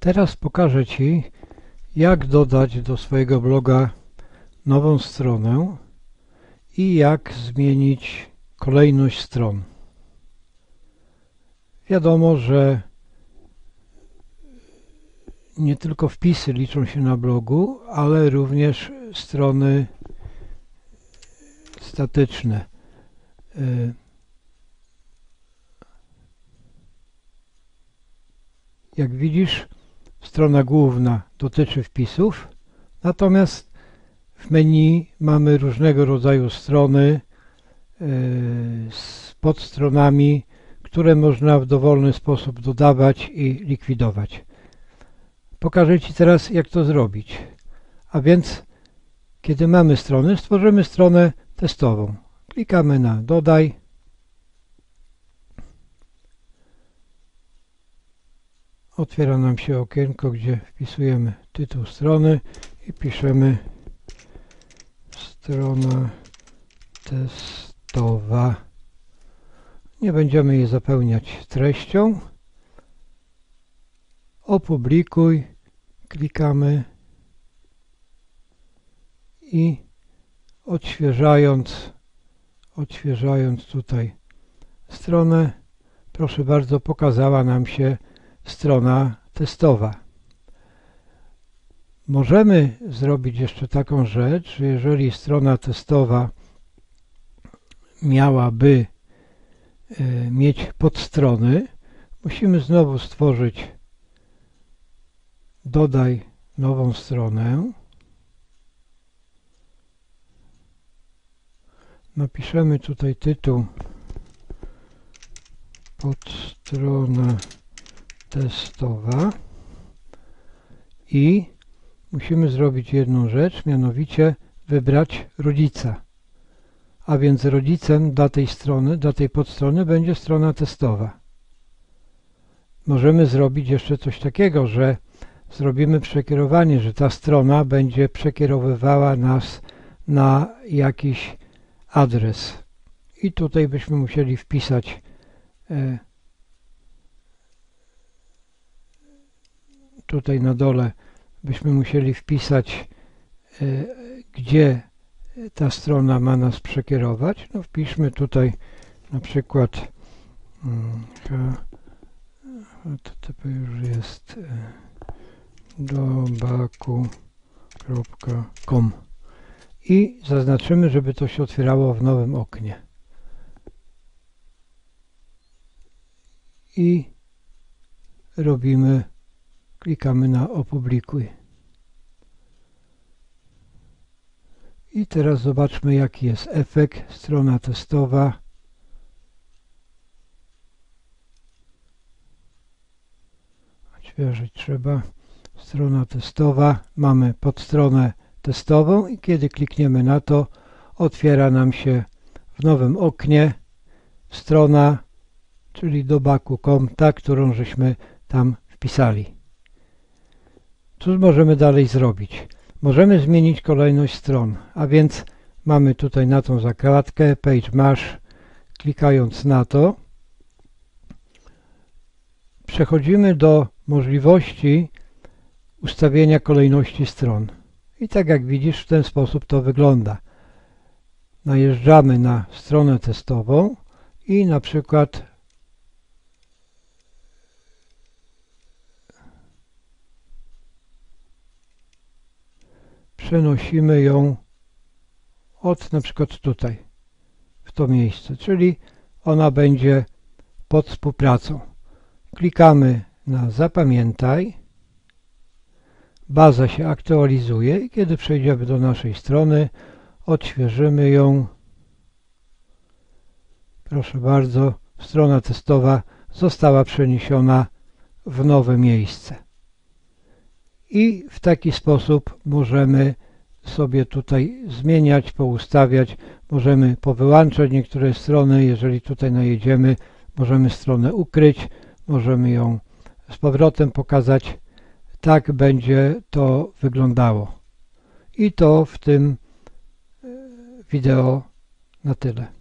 Teraz pokażę Ci, jak dodać do swojego bloga nową stronę i jak zmienić kolejność stron. Wiadomo, że nie tylko wpisy liczą się na blogu, ale również strony statyczne. Y, jak widzisz, strona główna dotyczy wpisów, natomiast w menu mamy różnego rodzaju strony y, z podstronami, które można w dowolny sposób dodawać i likwidować. Pokażę Ci teraz, jak to zrobić. A więc, kiedy mamy stronę, stworzymy stronę testową. Klikamy na Dodaj. Otwiera nam się okienko, gdzie wpisujemy tytuł strony i piszemy strona testowa. Nie będziemy jej zapełniać treścią. Opublikuj. Klikamy i odświeżając, odświeżając tutaj stronę, proszę bardzo, pokazała nam się strona testowa. Możemy zrobić jeszcze taką rzecz, że jeżeli strona testowa miałaby e, mieć podstrony, musimy znowu stworzyć dodaj nową stronę napiszemy tutaj tytuł podstrona testowa i musimy zrobić jedną rzecz, mianowicie wybrać rodzica. A więc rodzicem dla tej strony, dla tej podstrony będzie strona testowa. Możemy zrobić jeszcze coś takiego, że zrobimy przekierowanie, że ta strona będzie przekierowywała nas na jakiś adres. I tutaj byśmy musieli wpisać e, tutaj na dole byśmy musieli wpisać e, gdzie ta strona ma nas przekierować. No wpiszmy tutaj na przykład HTTP mm, już jest e, dobaku.com i zaznaczymy, żeby to się otwierało w nowym oknie. I robimy, klikamy na opublikuj. I teraz zobaczmy jaki jest efekt. Strona testowa. Odświeżyć trzeba. Strona testowa. Mamy podstronę testową i kiedy klikniemy na to, otwiera nam się w nowym oknie strona, czyli do baku.com, ta, którą żeśmy tam wpisali. Cóż możemy dalej zrobić? Możemy zmienić kolejność stron, a więc mamy tutaj na tą zakładkę Page Mash, klikając na to przechodzimy do możliwości ustawienia kolejności stron. I tak jak widzisz, w ten sposób to wygląda. Najeżdżamy na stronę testową i na przykład przenosimy ją od na przykład tutaj, w to miejsce, czyli ona będzie pod współpracą. Klikamy na zapamiętaj baza się aktualizuje i kiedy przejdziemy do naszej strony, odświeżymy ją. Proszę bardzo, strona testowa została przeniesiona w nowe miejsce. I w taki sposób możemy sobie tutaj zmieniać, poustawiać, możemy powyłączać niektóre strony, jeżeli tutaj najedziemy, możemy stronę ukryć, możemy ją z powrotem pokazać tak będzie to wyglądało. I to w tym e, wideo na tyle.